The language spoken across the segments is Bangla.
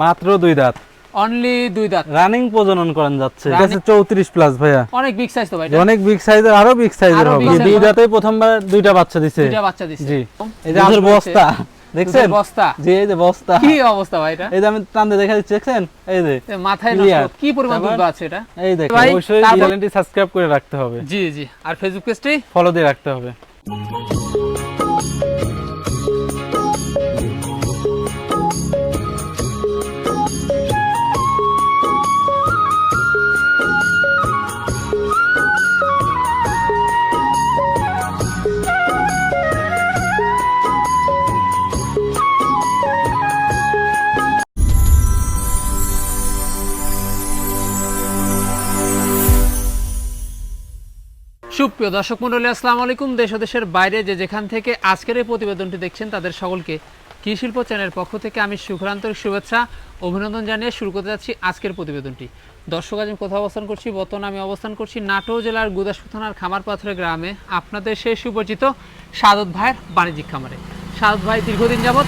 মাত্র দুই দাঁত। অনলি দুই দাঁত। রানিং প্রজনন করেন যাচ্ছে। এটা Running- হচ্ছে চৌত্রিশ প্লাস ভাইয়া। অনেক বিগ সাইজ তো ভাই অনেক বিগ সাইজের আরও বিগ সাইজের হবে। big দুই হবে। দাঁতে প্রথমবার দুইটা বাচ্চা দিছে। দুইটা বাচ্চা দিছে। জি। এই যে দুধের বস্তা। দেখছেন? বস্তা। জি এই যে বস্তা। কি অবস্থা ভাই এটা? এই যে আমি টানতে দেখা দিচ্ছি দেখছেন? এই যে মাথায়। নষ্ট কি পরিমাণ দুধ আছে এটা? এই দেখেন অবশ্যই চ্যানেলটি সাবস্ক্রাইব করে রাখতে হবে। জি জি। আর ফেসবুক পেজটি ফলো দিয়ে রাখতে হবে। সুপ্রিয় দর্শক মন্ডলী আসসালামু আলাইকুম। দেশ দেশের বাইরে যে যেখান থেকে আজকের এই প্রতিবেদনটি দেখছেন, তাদের সকলকে কৃষি শিল্প চ্যানেলের পক্ষ থেকে আমি সুখরান্তরিক শুভেচ্ছা, অভিনন্দন জানিয়ে শুরু করতে যাচ্ছি আজকের প্রতিবেদনটি। দর্শক, আজ আমি কোথাও অবস্থান করছি? বর্তমানে আমি অবস্থান করছি নাটোর জেলার গুদাসপুর থানার খামার পাথরের গ্রামে। আপনাদের সেই সুপরিচিত সাদত ভাইয়ের বাণিজ্যিক খামারে। সাদত ভাই দীর্ঘদিন যাবৎ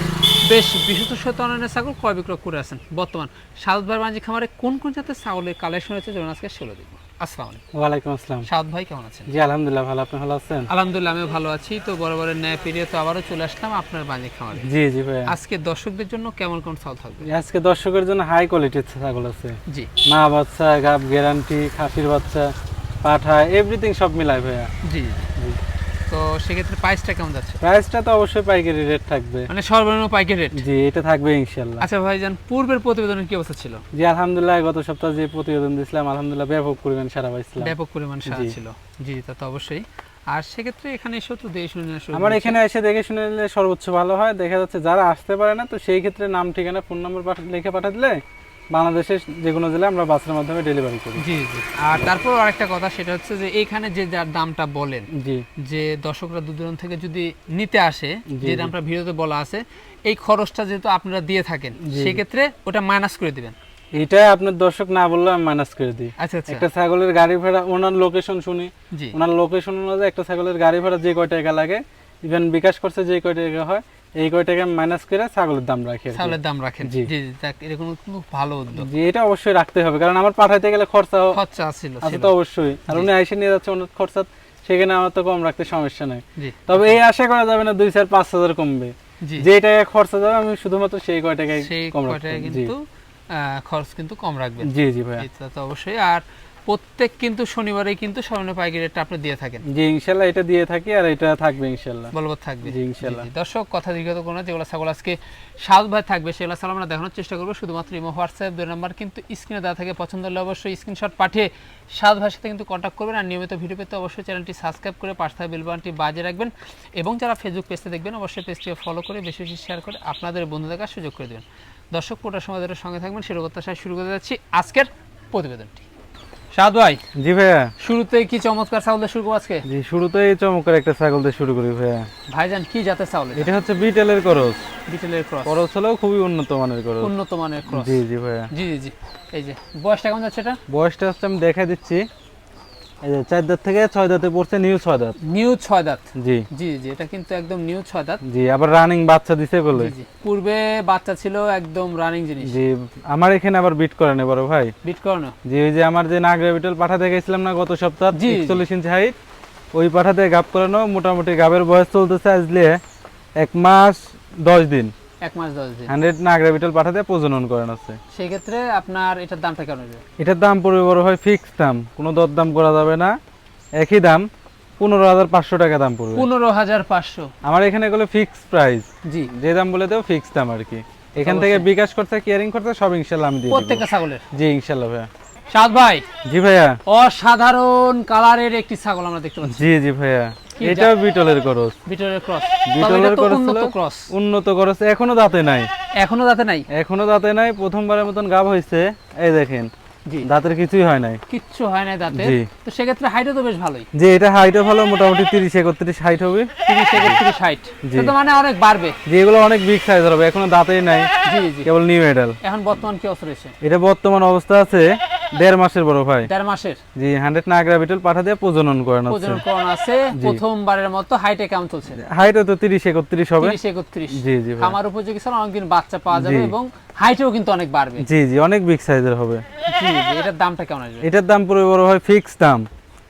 বেশ বিশুদ্ধ অনলাইনে ছাগল ক্রয় বিক্রয় করে আছেন। বর্তমান সাদত ভাইয়ের বাণিজ্যিক খামারে কোন কোন জাতের ছাগলের কালেকশন হয়েছে যেমন আজকে সেগুলো দেখব। আসসালামু আলাইকুম। ওয়ালাইকুম আসসালাম। সাদ ভাই কেমন আছেন? জি আলহামদুলিল্লাহ ভালো। আপনি ভালো আছেন? আলহামদুলিল্লাহ আমি ভালো আছি। তো বরাবরের ন্যায় পেরিয়ে তো আবারও চলে আসলাম আপনার বাজে খামারে। জি জি ভাইয়া। আজকে দর্শকদের জন্য কেমন কোন চাল থাকবে? আজকে দর্শকের জন্য হাই কোয়ালিটির ছাগল আছে। জি। মা বাচ্চা গাব গ্যারান্টি খাসির বাচ্চা পাঠা এভরিথিং সব মিলাই ভাইয়া। জি। তো সেক্ষেত্রে প্রাইসটা কেমন যাচ্ছে? প্রাইসটা তো অবশ্যই পাইকারি রেট থাকবে। মানে সর্বনিম্ন পাইকারি রেট জি এটা থাকবে ইনশাল্লাহ। আচ্ছা ভাইজান পূর্বের প্রতিবেদনের কি অবস্থা ছিল? জি আলহামদুলিল্লাহ গত সপ্তাহে যে প্রতিবেদন দিয়েছিলাম আলহামদুলিল্লাহ ব্যাপক পরিমাণ সারা পাইছিলাম। ব্যাপক পরিমাণ সারা ছিল। জি তা তো অবশ্যই। আর সেক্ষেত্রে এখানে এসেও তো দেশ শুনে আমার এখানে এসে দেখে শুনে নিলে সর্বোচ্চ ভালো হয়। দেখা যাচ্ছে যারা আসতে পারে না তো সেই ক্ষেত্রে নাম ঠিকানা ফোন নম্বর লিখে পাঠা দিলে বাংলাদেশের যে কোনো জেলায় আমরা বাসের মাধ্যমে ডেলিভারি করি। জি জি। আর তারপর আরেকটা কথা সেটা হচ্ছে যে এইখানে যে যার দামটা বলেন জি। যে দর্শকরা দূর দূরান্ত থেকে যদি নিতে আসে যে দামটা ভিডিওতে বলা আছে এই খরচটা যেহেতু আপনারা দিয়ে থাকেন সেক্ষেত্রে ওটা মাইনাস করে দিবেন। এটা আপনার দর্শক না বললে আমি মাইনাস করে দিই। আচ্ছা আচ্ছা। একটা ছাগলের গাড়ি ভাড়া ওনার লোকেশন শুনি। জি। ওনার লোকেশন অনুযায়ী একটা ছাগলের গাড়ি ভাড়া যে কয় টাকা লাগে ইভেন বিকাশ করছে যে কয় টাকা হয় এই কয় টাকা মাইনাস করে ছাগলের দাম রাখি। ছাগলের দাম রাখেন। জি। জি। কোনো কোনো ভালো উদ্যোগ। জি এটা অবশ্যই রাখতে হবে কারণ আমার পাঠাইতে গেলে খরচা খরচা ছিল। আছে তো অবশ্যই। আর উনি আইসে নিয়ে যাচ্ছে ওনার খরচা সেখানে আমার তো কম রাখতে সমস্যা নাই। তবে এই আশা করা যাবে না দুই চার পাঁচ হাজার কমবে। যে টাকা খরচা যাবে আমি শুধুমাত্র সেই কয় টাকায় কম রাখব কিন্তু খরচ কিন্তু কম রাখবেন। জি জি এটা তো অবশ্যই। আর প্রত্যেক কিন্তু শনিবারেই কিন্তু সর্বনিম্ন পাইকারি রেটটা আপনি দিয়ে থাকেন। জি ইনশাল্লাহ এটা দিয়ে থাকি আর এটা থাকবে ইনশাল্লাহ। বলবৎ থাকবে। জি, ইনশাল্লাহ। দর্শক কথা দীর্ঘত কোনো না, যেগুলো ছাগল আজকে সাত ভাই থাকবে সেগুলো ছাগল আমরা দেখানোর চেষ্টা করব। শুধুমাত্র ইমো হোয়াটসঅ্যাপ দুই নাম্বার কিন্তু স্ক্রিনে দেওয়া থাকে। পছন্দ হলে অবশ্যই স্ক্রিনশট পাঠিয়ে সাত ভাইয়ের সাথে কিন্তু কন্ট্যাক্ট করবেন। আর নিয়মিত ভিডিও পেতে অবশ্যই চ্যানেলটি সাবস্ক্রাইব করে পাশে থাকা বেলবানটি বাজে রাখবেন। এবং যারা ফেসবুক পেজে দেখবেন অবশ্যই পেজটিকে ফলো করে বেশি বেশি শেয়ার করে আপনাদের বন্ধু দেখার সুযোগ করে দেবেন। দর্শক পুরোটা সময় সঙ্গে থাকবেন। সেরকম প্রত্যাশায় শুরু করে যাচ্ছি আজকের প্রতিবেদনটি। সাদ ভাই জি ভাইয়া। শুরুতে কি চমৎকার ছাগল দিয়ে শুরু করব আজকে? জি শুরুতেই চমৎকার একটা ছাগল দিয়ে শুরু করি ভাইয়া। ভাইজান কি জাতের ছাগল এটা? হচ্ছে বিটেলের করস। বিটেলের ক্রস। করস হলেও খুবই উন্নত মানের করস। উন্নত মানের ক্রস। জি জি ভাইয়া। জি জি এই যে বয়সটা কেমন যাচ্ছে এটা? বয়সটা হচ্ছে আমি দেখা দিচ্ছি। চার দাঁত থেকে ছয় দাঁতে পড়ছে নিউ ছয় দাঁত। নিউ ছয় দাঁত। জি। জি জি এটা কিন্তু একদম নিউ ছয় দাঁত। জি আবার রানিং বাচ্চা দিছে বলে। পূর্বে বাচ্চা ছিল একদম রানিং জিনিস। জি আমার এখানে আবার বিট করে নেই বড় ভাই। বিট করানো জি ওই যে আমার যে নাগরা বিটল পাঠাতে গেছিলাম না গত সপ্তাহ জি। একচল্লিশ ইঞ্চি হাইট ওই পাঠাতে গাপ করানো মোটামুটি গাবের বয়স চলতেছে আজলে এক মাস দশ দিন। এক মাস দশ দিন। হান্ড্রেড নাগরা বিটল পাঠাতে প্রজনন করেন আছে। সেই ক্ষেত্রে আপনার এটার দামটা কেমন হবে এটার দাম পড়বে বড় ভাই ফিক্স দাম কোনো করা যাবে না। একই দাম পনেরো হাজার পাঁচশো টাকা দাম পড়বে। পনেরো হাজার পাঁচশো। আমার এখানে এগুলো ফিক্স প্রাইস জি। যে দাম বলে দেবো ফিক্স দাম আর কি। এখান থেকে বিকাশ করতে কেয়ারিং করতে সব ইনশাল্লাহ আমি দিয়ে প্রত্যেকটা ছাগলের। জি ইনশাল্লাহ ভাইয়া। সাদ ভাই জি ভাইয়া। অসাধারণ কালারের একটি ছাগল আমরা দেখতে পাচ্ছি। জি জি ভাইয়া। কি এটাও বিটলের করস। বিটলের ক্রস। বিটলের করস উন্নত ক্রস। উন্নত করস এখনও দাঁতে নাই। এখনও দাঁতে নাই? এখনও দাঁতে নাই প্রথমবারের মতন গাব হয়েছে। এই দেখেন জি। দাঁতের কিছুই হয় নাই। কিচ্ছু হয় না দাঁতে। জি। তো সেক্ষেত্রে হাইটও তো বেশ ভালোই। যে এটা হাইটও ভালো মোটামুটি তিরিশ একত্রিশ হাইট হবে। তিরিশ একত্রিশ হাইট জি। তো মানে অনেক বাড়বে। যে এগুলো অনেক বিগ সাইজ হবে এখনও দাঁতেই নাই। জি জি। কেবল নিউ মেডাল এখন বর্তমান কি অবস্থা রয়েছে? এটা বর্তমান অবস্থা আছে দেড় মাসের বড় ভাই। দেড় মাসের। জি হান্ড্রেড নাগরা বিটল পাঠা দিয়ে প্রজনন করেন হচ্ছে। প্রজনন করণ আছে। প্রথমবারের মতো হাইটে কেমন চলছে। হাইট তো তিরিশ একত্রিশ হবে। তিরিশ একত্রিশ। জি জি খামার উপযোগী ছাড়া অনেকদিন বাচ্চা পাওয়া যাবে এবং হাইটেও কিন্তু অনেক বাড়বে। জি জি অনেক বিগ সাইজের হবে। জি এটার দামটা কেমন আসবে? এটার দাম পড়বে বড় ভাই ফিক্স দাম।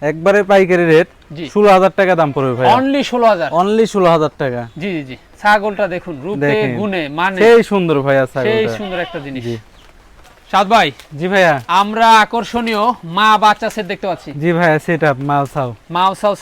একবারে পাইকারি রেট জি। ষোলো হাজার টাকা দাম পড়বে ভাই অনলি ষোলো হাজার। অনলি ষোলো হাজার টাকা। জি জি জি। ছাগলটা দেখুন রূপে। গুণে মানে। সেই সুন্দর ভাইয়া সেই ছাগলটা। সুন্দর একটা জিনিস। জি। সাদ ভাই জি ভাইয়া। আমরা আকর্ষণীয় মা বাচ্চা সেট দেখতে পাচ্ছি। জি ভাইয়া মাউসাও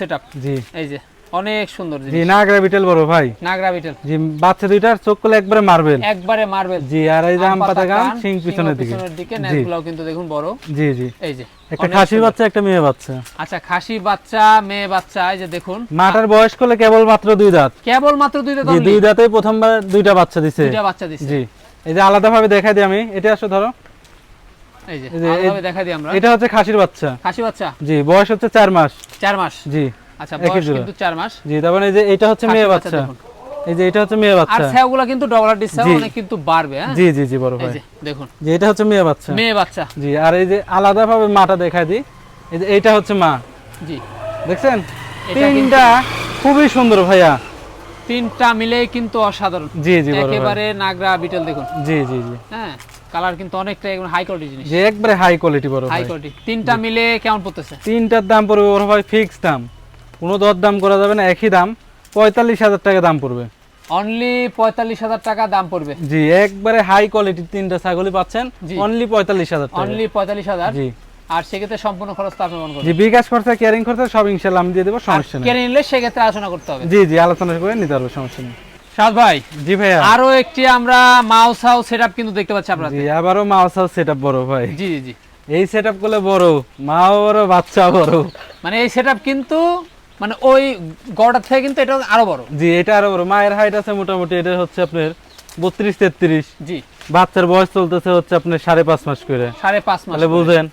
জি। এই যে অনেক সুন্দর জি নাগরা বিটেল বড় ভাই। নাগরা বিটেল জি বাচ্চা দুইটার চোখ করলে একবারে মারবেল একবারে মার্বেল জি আর এই যে আম পাতা সিং পিছনের দিকে। পিছনের দিকে নেটগুলোও কিন্তু দেখুন বড়। জি জি। এই যে একটা সুন্দর। বাচ্চা একটা মেয়ে বাচ্চা। আচ্ছা খাসি বাচ্চা মেয়ে বাচ্চা এই যে দেখুন। মাটার বয়স করলে কেবল মাত্র দুই দাঁত। কেবল মাত্র দুইটা জি দুই দাঁতেই প্রথমবার দুইটা বাচ্চা দিছে। দুইটা বাচ্চা দিচ্ছে জি। এই যে আলাদা ভাবে দেখাই দিই আমি। এটা আসো ধরো। এই যে এই যে- আলাদাভাবে দেখা দিই আমরা। এটা হচ্ছে খাসির বাচ্চা। খাসি বাচ্চা? জি বয়স হচ্ছে মাস। মাস? জি আচ্ছা একই বয়স কিন্তু চার মাস। জি তারপরে এই যে এটা হচ্ছে মেয়ে বাচ্চা বাচ্চা। এই যে এটা হচ্ছে মেয়ে আর বাচ্চা। কিন্তু ডবল ডিস অনেক কিন্তু বাড়বে হ্যাঁ? জি জি জি বড় ভাই। দেখুন। জি এটা হচ্ছে মেয়ে বাচ্চা। মেয়ে বাচ্চা। জি আর এই যে আলাদা ভাবে মাটা দেখাই দিই। এই যে এইটা হচ্ছে মা। জি। দেখছেন? তিনটা খুবই সুন্দর ভাইয়া। তিনটা মিলে কিন্তু অসাধারণ। জি জি একেবারে নাগরা বিটেল দেখুন। জি জি জি। হ্যাঁ? কালার কিন্তু অনেকটা হাই কোয়ালিটি জিনিস। যে একবারে হাই কোয়ালিটি বড় হাই কোয়ালিটি তিনটা মিলে কেমন পড়তেছে? তিনটার দাম পড়বে বড় ভাই ফিক্স দাম। কোনো দর দাম করা যাবে না একই দাম। পঁয়তাল্লিশ হাজার টাকা দাম পড়বে। অনলি পঁয়তাল্লিশ হাজার টাকা দাম পড়বে। জি একবারে হাই কোয়ালিটির তিনটা ছাগলই পাচ্ছেন। অনলি পঁয়তাল্লিশ হাজার টাকা। অনলি পঁয়তাল্লিশ হাজার। জি। আর সেক্ষেত্রে সম্পূর্ণ খরচ আপনি মনে করবেন। জি বিকাশ খরচা কেয়ারিং খরচা সব ইনশাল্লাহ আমি দিয়ে দেবো সমস্যা নেই। কেড়ে নিলে সেক্ষেত্রে আলোচনা করতে হবে। জি জি আলোচনা করে নিতে পারব সমস্যা নেই। সাদ ভাই জি ভাইয়া। আরও একটি আমরা মাউস হাউস সেটআপ কিন্তু দেখতে পাচ্ছি আপনার জি আবারও মাউস হাউস সেট বড় ভাই। জি জি এই সেট আপ করলে বড় মাও বড় বাচ্চা বড়। মানে এই সেটআপ কিন্তু মানে ওই থেকে কিন্তু এটা আরও বড়। জি এটা আরও বড়। মায়ের হাইট আছে মোটামুটি এটা হচ্ছে আপনার বত্রিশ তেত্রিশ। জি। বাচ্চার বয়স চলতেছে হচ্ছে আপনার সাড়ে পাঁচ মাস করে। সাড়ে পাঁচ মাস বুঝেন।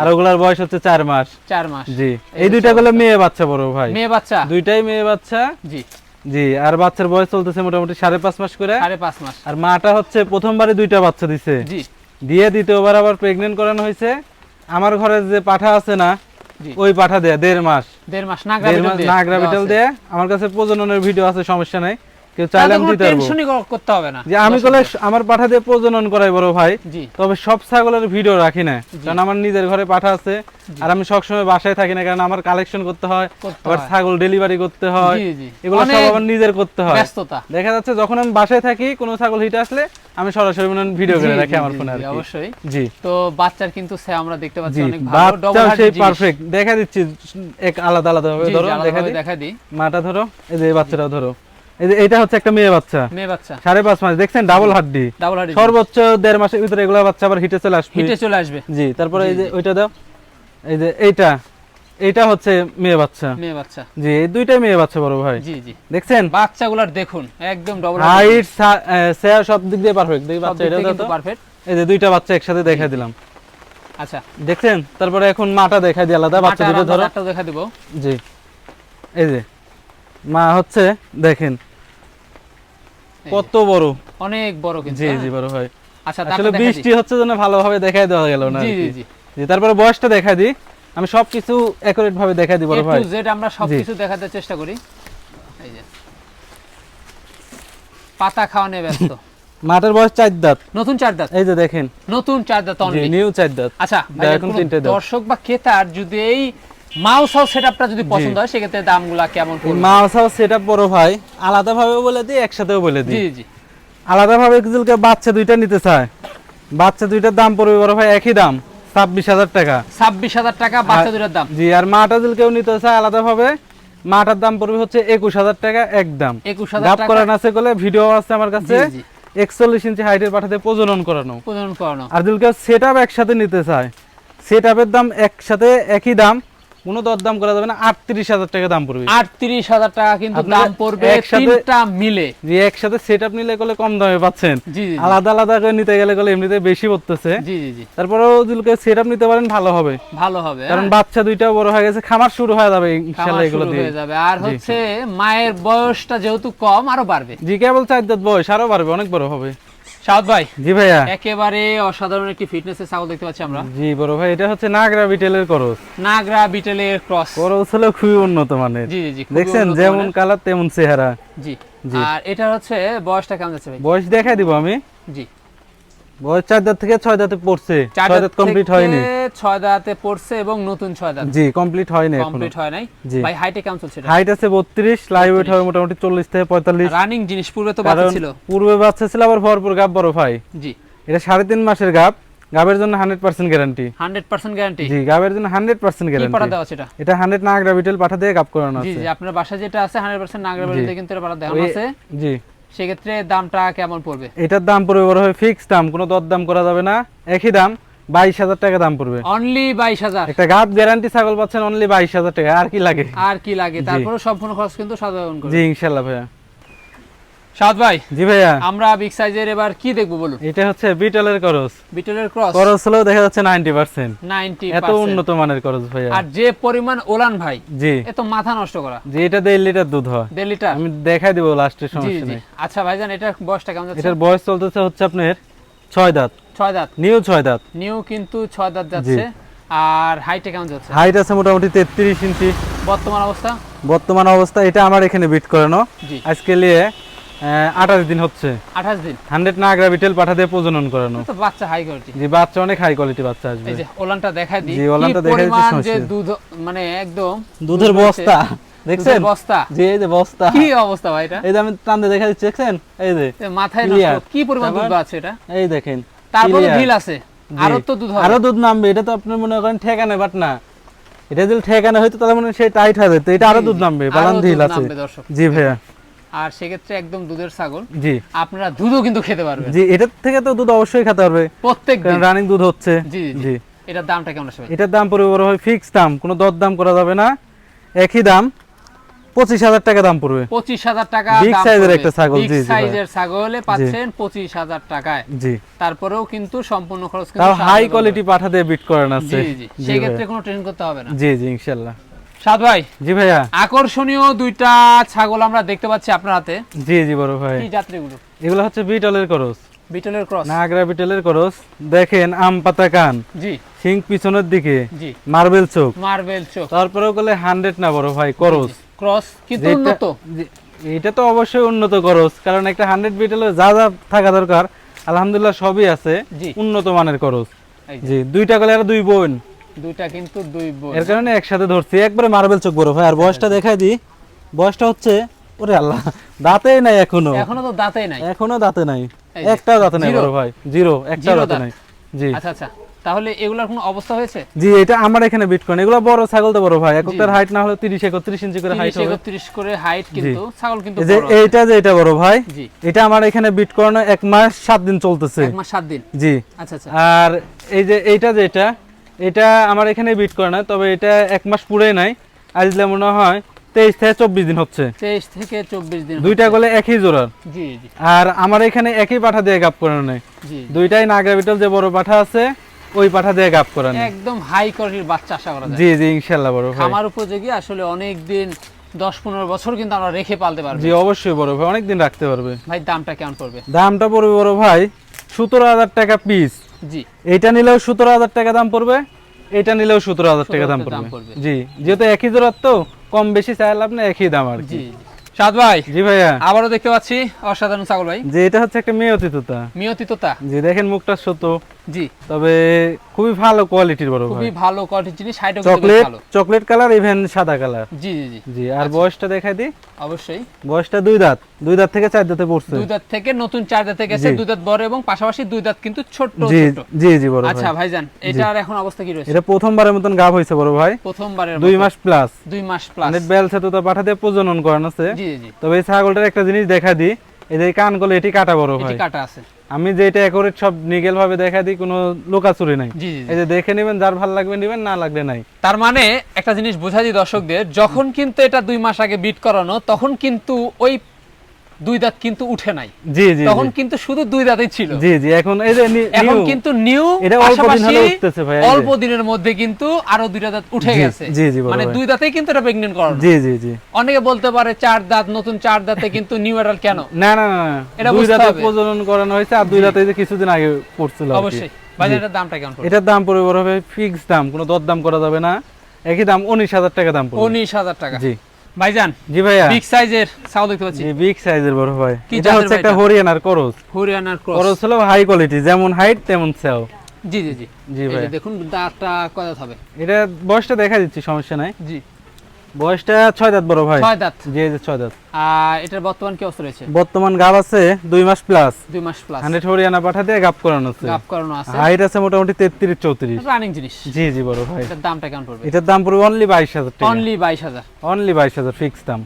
আর ওগুলার বয়স হচ্ছে চার মাস। চার মাস। জি। এই দুইটা গুলো মেয়ে বাচ্চা বড় ভাই। মেয়ে বাচ্চা। দুইটাই মেয়ে বাচ্চা। জি। জি আর বাচ্চার বয়স চলতেছে মোটামুটি সাড়ে পাঁচ মাস করে। সাড়ে পাঁচ মাস। আর মাটা হচ্ছে প্রথমবারে দুইটা বাচ্চা দিছে। জি। দিয়ে দ্বিতীয়বার আবার প্রেগনেন্ট করানো হয়েছে। আমার ঘরে যে পাঠা আছে না ওই পাঠা দেয়া দেড় মাস। দেড় মাস নাগরা বিটল। দিয়ে। আমার কাছে প্রজননের ভিডিও আছে সমস্যা নাই। কেউ চাইলে আমি দিতে পারব। টেনশনই করতে হবে না। যে আমি কলে আমার পাঠা দিয়ে প্রজনন করাই বড় ভাই। তবে সব ছাগলের ভিডিও রাখি না। কারণ আমার নিজের ঘরে পাঠা আছে। আর আমি সবসময় বাসায় থাকি না কারণ আমার কালেকশন করতে হয় আবার ছাগল ডেলিভারি করতে হয়। এগুলো সব আমার নিজের করতে হয়। ব্যস্ততা। দেখা যাচ্ছে যখন আমি বাসায় থাকি কোনো ছাগল হিট আসলে আমি সরাসরি মনে ভিডিও করে রাখি আমার ফোনে আর অবশ্যই। জি। তো বাচ্চার কিন্তু সে আমরা দেখতে পাচ্ছি অনেক ভালো সেই পারফেক্ট দেখা দিচ্ছি এক আলাদা আলাদা ভাবে ধরো দেখা দিই। দেখা দিই। মাটা ধরো এই যে বাচ্চাটাও ধরো। এটা হচ্ছে একটা মেয়ে বাচ্চা। মেয়ে বাচ্চা। সাড়ে পাঁচ মাস দেখছেন? ডাবল হাড্ডি। ডাবল হার্ট সর্বোচ্চ দেড় মাসের ভিতরে এগুলো বাচ্চা আবার হিটে চলে আসবে। হিটে চলে আসবে। জি তারপরে এই যে ওইটা দাও। এই যে এইটা হচ্ছে মেয়ে বাচ্চা। মেয়ে বাচ্চা। জি এই দুইটাই মেয়ে বাচ্চা বড় ভাই। জি জি। দেখছেন? বাচ্চাগুলার দেখুন একদম ডবল হাইট শেয়ার সব দিক দিয়ে পারফেক্ট দেখি বাচ্চা এটা তো। পারফেক্ট এই যে দুইটা বাচ্চা একসাথে দেখা দিলাম। আচ্ছা। দেখছেন? তারপরে এখন মাটা দেখা দিই আলাদা বাচ্চা দুটো ধরো। দেখা দিব। জি। এই যে মা হচ্ছে দেখেন কত বড়? অনেক বড় কিন্তু জি হ্যাঁ? জি বড় ভাই আচ্ছা আসলে বৃষ্টি হচ্ছে জন্য ভালোভাবে দেখাই দেওয়া গেল না জি জি জি। তারপরে বয়সটা দেখা দিই। আমি সবকিছু অ্যাকুরেট ভাবে দেখাই বড় ভাই। টু জেড আমরা সবকিছু দেখাতে চেষ্টা করি। এই যে। পাতা খাওয়া নিয়ে ব্যস্ত। মাটার বয়স চার দাঁত। নতুন চার দাঁত। এই যে দেখেন। নতুন চার দাঁত অনলি নিউ চার দাঁত। আচ্ছা এখন তিনটে দর্শক বা ক্রেতার যদি এই মাউস হাউস সেটআপটা যদি পছন্দ হয় সেক্ষেত্রে দামগুলা কেমন পড়বে? মাউস হাউস সেট বড় ভাই বলে দিই একসাথেও বলে দিই। জি যদি বাচ্চা দুইটা নিতে চায়। বাচ্চা দুইটার দাম পড়বে বড় ভাই একই দাম ছাব্বিশ হাজার টাকা। ছাব্বিশ হাজার টাকা বাচ্চা দুটার দাম? জি আর মাটা যদি কেউ নিতে চায় মাটার দাম পড়বে হচ্ছে একুশ হাজার টাকা একদম একুশ হাজার আছে বলে ভিডিও আছে আমার কাছে জি, জি। একচল্লিশ ইঞ্চি হাইটের পাঠাতে প্রজনন করানো। প্রজনন করানো। আর যদি কেউ সেট একসাথে নিতে চায় সেট দাম একসাথে একই দাম কোনো দরদাম করা যাবে না আটত্রিশ হাজার টাকা দাম পড়বে। আটত্রিশ হাজার টাকা কিন্তু দাম পড়বে তিনটা মিলে। যে একসাথে সেট আপ নিলে গেলে কম দামে পাচ্ছেন। আলাদা আলাদা করে নিতে গেলে গেলে এমনিতে বেশি পড়তেছে। জি জি তারপরেও যদি সেট নিতে পারেন ভালো হবে। ভালো হবে কারণ হ্যাঁ? বাচ্চা দুইটাও বড় হয়ে গেছে খামার শুরু হয়ে যাবে খামার ইনশাল্লাহ এগুলো দিয়ে। হয়ে যাবে। আর হচ্ছে মায়ের বয়সটা যেহেতু কম আরও বাড়বে। জি কেবল চার দাঁত বয়স আরও বাড়বে অনেক বড় হবে। সাউদ ভাই জি ভাইয়া। একেবারে অসাধারণ একটি ফিটনেসের ছাগল দেখতে পাচ্ছি আমরা। জি বড় ভাই এটা হচ্ছে নাগরা বিটেলের ক্রস। নাগরা বিটেলের ক্রস। ক্রস হলো খুবই উন্নত মানের। জি জি দেখছেন যেমন কালার তেমন চেহারা। জি জি। আর এটা হচ্ছে বয়সটা কেমন যাচ্ছে ভাই? বয়স দেখাই দিব আমি। জি। বয়স চার দাঁত থেকে ছয় দাঁতে পড়ছে। চার দাঁত কমপ্লিট হয়নি। ছয় দাঁতে পড়ছে এবং নতুন ছয় দাঁত। জি কমপ্লিট হয়নি কমপ্লিট হয় নাই। জি। ভাই হাইটে কেমন চলছে হাইট আছে বত্রিশ লাইভ ওয়েট হবে মোটামুটি চল্লিশ থেকে পঁয়তাল্লিশ। রানিং জিনিস পূর্বে তো বাচ্চা ছিল। পূর্বে বাচ্চা ছিল আবার ভরপুর গাব বড় ভাই। জি। এটা সাড়ে তিন মাসের গাব গাবের জন্য hundred percent guarantee hundred percent guarantee জি গাবের জন্য হান্ড্রেড পার্সেন্ট কি পাঠা গ্যারান্টি দেওয়া সেটা এটা? হান্ড্রেড নাগরা বিটেল পাঠা দিয়ে গাব করানো আছে। জি আপনার বাসা যেটা আছে হান্ড্রেড পার্সেন্ট নাগরা জি। বাড়িতে কিন্তু এটা পাঠা দেওয়া আছে। জি। সেক্ষেত্রে দামটা কেমন পড়বে? এটার দাম পড়বে বড় হয় ফিক্সড দাম কোনো দর দাম করা যাবে না। একই দাম বাইশ হাজার টাকা দাম পড়বে। অনলি বাইশ হাজার? একটা গাপ গ্যারান্টি ছাগল পাচ্ছেন অনলি বাইশ হাজার টাকা আর কি লাগে? আর কি লাগে? তারপরে সম্পূর্ণ খরচ কিন্তু সাধারণ করে। জি ইনশাল্লাহ ভাইয়া। সাদ ভাই জি ভাইয়া। আমরা বিগ সাইজের এবার কি দেখব বলুন? এটা হচ্ছে বিটলের ক্রস বিটলের ক্রস ক্রস হলো দেখা যাচ্ছে 90% 90% এত উন্নত মানের ক্রস ভাইয়া। আর যে পরিমাণ ওলান ভাই জি। এত মাথা নষ্ট করা। জি এটা 1.5 লিটার দুধ হয়। 1.5 লিটার? আমি দেখাই দেব লাস্টের সমস্যা নেই। আচ্ছা ভাইজান এটার বয়সটা কেমন এটার বয়স চলতেছে হচ্ছে আপনার 6 দাঁত। ছয় দাঁত। নিউ ছয় দাঁত। নিউ কিন্তু ছয় দাঁত যাচ্ছে। আর হাইট কেমন যাচ্ছে? হাইট আছে মোটামুটি 33 ইঞ্চি। বর্তমান অবস্থা? বর্তমান অবস্থা এটা আমার এখানে বিট করানো। আজকে নিয়ে 28 দিন হচ্ছে। 28 দিন? 100 নাগরা বিটেল পাঠা দিয়ে প্রজনন করানো। তো বাচ্চা হাই কোয়ালিটি জি বাচ্চা অনেক হাই কোয়ালিটি বাচ্চা আসবে। এই যে ওলানটা দিই। জি ওলানটা দিই যে দুধ মানে একদম দুধের বস্তা। দেখছেন? বস্তা। জি এই যে বস্তা। কি অবস্থা ভাই এটা? এই যে আমি দেখা দিচ্ছি দেখছেন? এই যে মাথায় কি পরিমাণ দুধ আছে এটা? এই দেখেন তারপরে ঢিল আছে। আরও তো দুধ আরও দুধ নামবে এটা তো আপনি মনে করেন ঠেকানে বাট না। এটা যদি ঠেকানে হয়তো তাহলে মনে সেই টাইট হবে এটা আরও দুধ নামবে বালান ঢিল আছে। জি ভাইয়া। আর সেক্ষেত্রে একদম দুধের ছাগল। জি। আপনারা দুধও কিন্তু খেতে পারবেন। জি এটার থেকে তো দুধ অবশ্যই খেতে পারবে। প্রত্যেক দিন। রানিং দুধ হচ্ছে। জি জি এটার দামটা কেমন আসবে? এটার দাম পড়বে বড় হয় ফিক্স দাম কোনো দর দাম করা যাবে না। একই দাম পঁচিশ হাজার টাকা দাম পড়বে। পঁচিশ হাজার টাকা এর পড়বে। একটা ছাগল, জি, সাইজের ছাগলে পাচ্ছেন পঁচিশ হাজার টাকায়। জি। তারপরেও কিন্তু সম্পূর্ণ খরচ কিন্তু হাই কোয়ালিটি পাঠা দিয়ে বিট করানো আছে। জি জি। জি সেই ক্ষেত্রে ভাইয়া। কোনো ট্রেন করতে হবে না। জি জি ইনশাল্লাহ। সাদ ভাই জি ভাইয়া। আকর্ষণীয় দুইটা ছাগল আমরা দেখতে পাচ্ছি আপনার হাতে। জি জি বড় ভাই। কি যাত্রীগুলো? এগুলো হচ্ছে বিটলের করস। বিটলের ক্রস। নাগরা বিটলের করস। দেখেন আম পাতা কান। জি। সিং পিছনের দিকে। জি। মার্বেল চোখ। মার্বেল চোখ। তারপরেও হান্ড্রেড না বড় ভাই করস। ক্রস কিন্তু উন্নত। এটা তো অবশ্যই উন্নত করস কারণ একটা হান্ড্রেড বিটেলে যা যা থাকা দরকার আলহামদুলিল্লাহ সবই আছে উন্নত মানের করস। জি দুইটা গলে আর দুই বোন। দুইটা কিন্তু দুই এর কারণে একসাথে ধরছি। একবারে মার্বেল চোখ বড় ভাই আর বয়সটা দেখাই দি বয়সটা হচ্ছে ওরে আল্লাহ দাঁতেই নাই এখনও। এখনও তো দাঁতেই নাই। এখনও দাঁতে নাই। একটাও দাঁতে নাই বড় ভাই। জিরো একটাও দাঁতে নাই। জি। আচ্ছা আচ্ছা। তাহলে এগুলোর কোনো অবস্থা হয়েছে? জি এটা আমার এখানে বিটকয়েন এগুলো বড় ছাগল তো বড় ভাই। একটার হাইট না হলে তিরিশ একত্রিশ ইঞ্চি করে হাইট হবে। একত্রিশ করে হাইট কিন্তু ছাগল কিন্তু যে এইটা যে এটা বড় ভাই জি। এটা আমার এখানে বিটকয়েন এক মাস সাত দিন চলতেছে। এক মাস সাত দিন? জি। আচ্ছা আচ্ছা। আর এই যে এইটা যে এটা এটা আমার এখানে বিট করে না তবে এটা এক মাস পুরেই নাই। আজলে মনে হয় তেইশ থেকে চব্বিশ দিন হচ্ছে। তেইশ থেকে চব্বিশ দিন দুইটা গলে একই জোড়ার। জি জি। আর আমার এখানে একই পাঠা দিয়ে গাপ করানো নেই দুইটাই নাগরা বিটল যে বড় পাঠা আছে ওই পাঠা দিয়ে গাপ করানো একদম হাই কোয়ালিটির বাচ্চা আশা করা যায়। জি জি বড় ভাই। খামার উপযোগী আসলে অনেক দিন দশ পনেরো বছর কিন্তু আমরা রেখে পালতে পারব। জি অবশ্যই বড় ভাই অনেক দিন রাখতে পারবে। ভাই দামটা কেমন পড়বে? দামটা পড়বে বড় ভাই সতেরো হাজার টাকা পিস জি। এটা নিলেও সতেরো হাজার টাকা দাম পড়বে এটা নিলেও সতেরো হাজার টাকা দাম 17,000 পড়বে। জি যেহেতু একই জোড়ার তো কম বেশি চাই লাভ না একই দাম আর জি কি সাদ ভাই জি ভাইয়া। আবারও দেখতে পাচ্ছি অসাধারণ ছাগল ভাই। যে এটা হচ্ছে একটা মেয়ে মেয়তিতা মিয়তিততা যে দেখেন মুখটা ছোট। জি। তবে খুবই ভালো কোয়ালিটির বড় খুবই ভালো কোয়ালিটির জিনিস চকলেট চকলেট কালার ইভেন সাদা কালার জি জি জি। জি আর বয়সটা দেখাই দি। অবশ্যই। বয়সটা দুই দাঁত। দুই দাঁত থেকে চার দাঁতে পড়ছে। দুই দাঁত থেকে নতুন চার দাঁতে গেছে দুই দাঁত বড় এবং পাশাপাশি দুই দাঁত কিন্তু ছোট্ট জি ছোট জি জি বড় আচ্ছা ভাইজান এটার এখন অবস্থা কি রয়েছে? এটা প্রথমবারের মতন গাভ হয়েছে বড় ভাই। প্রথমবারের দুই মাস প্লাস দুই মাস প্লাস বেল সেতু তো পাঠাতে প্রজনন করানো আছে। জি জি। তবে এই ছাগলটার একটা জিনিস দেখা দি। এই যে কান গলে এটি কাটা বড় এটি ভাই। কাটা আছে। আমি যে এটা একরেট সব নিগেল ভাবে দেখা দিই কোনো লোকাচুরি নাই জি জি জি। এই যে দেখে নেবেন যার ভালো লাগবে নেবেন না লাগবে নাই তার মানে একটা জিনিস বোঝা দিই দর্শকদের যখন কিন্তু এটা দুই মাস আগে বিট করানো তখন কিন্তু ওই দুই দাঁত কিন্তু উঠে নাই। জি জি তখন কিন্তু শুধু দুই দাঁতই ছিল। জি জি এখন এই যে এখন কিন্তু নিউ এটা অল্প দিন হলে উঠতেছে ভাই, অল্প দিনের মধ্যে কিন্তু আরও দুইটা দাঁত উঠে গেছে। জি, জি, মানে দুই দাঁতেই কিন্তু এটা প্রেগনেন্ট করানো। জি জি জি। অনেকে বলতে পারে চার দাঁত নতুন চার দাঁতে কিন্তু নিউ এডাল কেন? না না না। এটা দুই হবে। প্রজনন করানো হয়েছে আর দুই এই যে কিছুদিন আগে পড়ছিল অবশ্যই। বাজার এটার দামটা কেমন এটার দাম পড়বে বড় হবে ফিক্স দাম কোনো দর দাম করা যাবে না। একই দাম উনিশ হাজার টাকা দাম পড়বে। উনিশ হাজার টাকা। জি। ভাইজান জি ভাইয়া। বিগ সাইজের ছাগল দেখতে পাচ্ছি। জি বিগ সাইজের বড় ভাই এটা হচ্ছে একটা হরিয়ানার করস। হরিয়ানার ক্রস। করস হলো হাই কোয়ালিটি যেমন হাইট তেমন সেও জি জি জি। জি ভাই দেখুন দাঁতটা কত হবে? এটা বয়সটা দেখা দিচ্ছি সমস্যা নাই। জি। বয়সটা ছয় দাঁত বড় ভাই। ছয় দাঁত। জি জি ছয় দাঁত। আর এটার বর্তমান কি অবস্থা রয়েছে? বর্তমান গাব আছে দুই মাস প্লাস দুই মাস প্লাস হান্ড্রেড হরিয়ানা পাঠা দিয়ে গাব করানো আছে। গাব করানো আছে। হাইট আছে মোটামুটি তেত্রিশ চৌত্রিশ। রানিং জিনিস। জি জি বড় ভাই। এটার দামটা কেমন পড়বে? এটার দাম পড়বে অনলি বাইশ হাজার অনলি বাইশ হাজার। অনলি বাইশ হাজার ফিক্স দাম।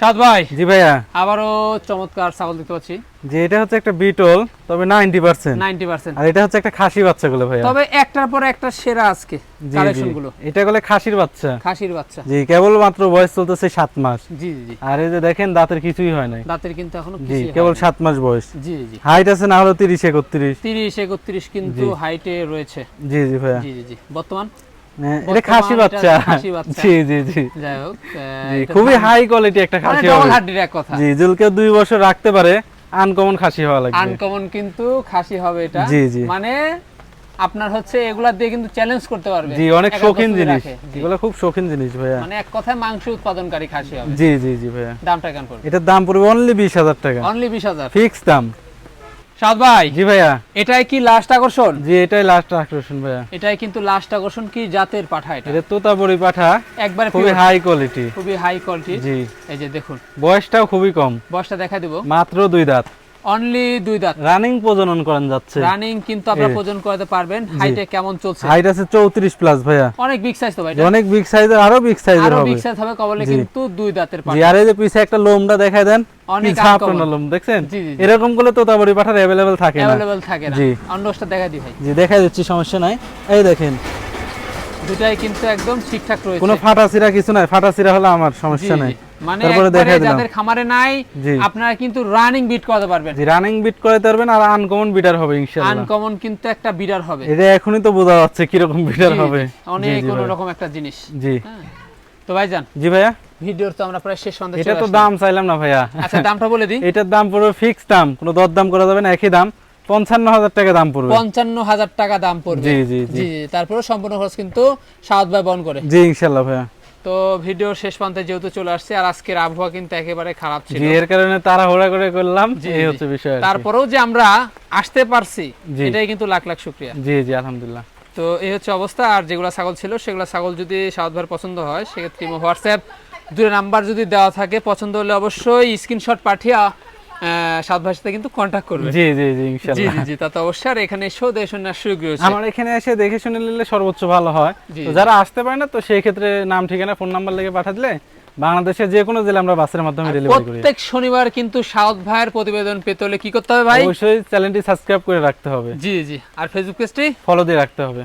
সাদ ভাই জি ভাইয়া। আবারও চমৎকার ছাগল দেখতে পাচ্ছি। যে এটা হচ্ছে একটা বিটল তবে নাইনটি পার্সেন্ট। Ninety percent. আর এটা হচ্ছে একটা খাসি বাচ্চা গুলো ভাইয়া। তবে একটার পর একটা সেরা আজকে কালেকশনগুলো এটা গুলো খাসির বাচ্চা। খাসির বাচ্চা। জি কেবল মাত্র বয়স চলতেছে সাত মাস। জি জি আর এই যে দেখেন দাঁতের কিছুই হয় নাই। দাঁতের কিন্তু এখনও জি কেবল হয়নি। সাত মাস বয়স। জি জি হাইট আছে না হলো তিরিশ একত্রিশ। তিরিশ একত্রিশ কিন্তু হাইটে রয়েছে। জি জি ভাইয়া। জি জি। বর্তমান? এটা খাসি বাচ্চা। জি জি জি। যাই হোক খুবই হাই কোয়ালিটি একটা মানে খাসি ডবল হবে। হাড্ডির এক কথা। জি জুলকে দুই বছর রাখতে পারে আনকমন খাসি হওয়া লাগবে। আনকমন কিন্তু খাসি হবে এটা। জি, জি। মানে আপনার হচ্ছে এগুলা দিয়ে কিন্তু চ্যালেঞ্জ করতে পারবে। জি অনেক শৌখিন জিনিস। এগুলো খুব শৌখিন জিনিস ভাইয়া। মানে এক কথায় মাংস উৎপাদনকারী খাসি হবে। জি জি জি ভাইয়া। দামটা কেমন পড়বে? এটার দাম পড়বে অনলি বিশ হাজার টাকা। অনলি বিশ হাজার। ফিক্স দাম। সাদ ভাই জি ভাইয়া। এটাই কি লাস্ট আকর্ষণ? জি এটাই লাস্ট আকর্ষণ ভাইয়া। এটাই কিন্তু লাস্ট আকর্ষণ কি জাতের পাঠা এটা? এটা তোতাবড়ি পাঠা একবারে খুবই হাই কোয়ালিটি খুবই হাই কোয়ালিটি জি। এই যে দেখুন। বয়সটাও খুবই কম। বয়সটা দেখা দিব। মাত্র দুই দাঁত। অনলি দুই দাঁত। রানিং প্রজনন করান যাচ্ছে। রানিং কিন্তু আপনারা এই। প্রজন করাতে পারবেন। হাইটে কেমন চলছে? হাইট আছে চৌত্রিশ প্লাস ভাইয়া। অনেক বিগ সাইজ তো ভাই। অনেক বিগ সাইজের আরও বিগ সাইজের আরও বিগ সাইজ হবে কবলে কিন্তু দুই দাঁতের জি পাঠা আর এই যে পিছে একটা লোমটা দেখায় দেন। অনেক লোম দেখছেন। এরকম করলে তোতাবড়ি পাঠার অ্যাভেলেবেল থাকে না। অ্যাভেলেবল থাকে না। জি। অন্ডসটা দেখা দি ভাই। জি দেখা যাচ্ছে সমস্যা নাই। এই দেখেন। দুটাই কিন্তু একদম ঠিকঠাক রয়েছে। কোনো ফাটা চিরা কিছু নাই। ফাটা চিরা হলে আমার সমস্যা নাই। মানে যাদের খামারে নাই আপনারা কিন্তু রানিং বিট করাতে পারবেন। জি রানিং বিট করাতে পারবেন আর আনকমন বিটার হবে ইনশাআল্লাহ। আনকমন কিন্তু একটা বিডার হবে। এটা এখনই তো বোঝা যাচ্ছে কীরকম বিটার হবে। অনেক। অন্যরকম একটা জিনিস। জি। হ্যাঁ। তো ভাইজান জি ভাইয়া? ভিডিওর তো আমরা প্রায় শেষ সন্ধ্যা এটা তো দাম চাইলাম না ভাইয়া। আচ্ছা দামটা বলে দিই। এটার দাম পড়বে ফিক্স দাম কোনো দর দাম করা যাবে না একই দাম। পঞ্চান্ন হাজার টাকা দাম পড়বে। পঞ্চান্ন হাজার টাকা দাম পড়বে। জি, জি, জি। তারপরে সম্পূর্ণ খরচ কিন্তু সাউথ ভাই বহন করে। জি ইনশাল্লাহ ভাইয়া। তো ভিডিওর শেষ প্রান্তে যেহেতু চলে আসছে আর আজকের আবহাওয়া কিন্তু একেবারে খারাপ ছিল। এর কারণে তাড়াহুড়া করে করলাম জি, এই হচ্ছে বিষয় তারপরেও যে আমরা আসতে পারছি। এটাই কিন্তু লাখ লাখ শুক্রিয়া। জি জি আলহামদুলিল্লাহ। তো এই হচ্ছে অবস্থা আর যেগুলো ছাগল ছিল সেগুলো ছাগল যদি সাউথ ভাইয়ের পছন্দ হয় সেক্ষেত্রে হোয়াটসঅ্যাপ দুটো নাম্বার যদি দেওয়া থাকে পছন্দ হলে অবশ্যই স্ক্রিনশট পাঠিয়ে ভাইয়ের সাথে কিন্তু কন্ট্যাক্ট করবে। জি জি জি জি জি জি তা তো অবশ্যই। আর এখানে এসেও দেখে না সুযোগ রয়েছে। আমার এখানে এসে দেখে শুনে নিলে সর্বোচ্চ ভালো হয়। তো যারা আসতে পারে না তো সেই ক্ষেত্রে নাম ঠিকানা ফোন নাম্বার লেগে পাঠালে বাংলাদেশের যে কোনো জেলা আমরা বাসের মাধ্যমে ডেলিভারি করি। প্রত্যেক শনিবার কিন্তু সাউথ ভাইয়ের প্রতিবেদন পেতে হলে কি করতে হবে ভাই? অবশ্যই চ্যানেলটি সাবস্ক্রাইব করে রাখতে হবে। জি জি। আর ফেসবুক পেজটি ফলো দিয়ে রাখতে হবে।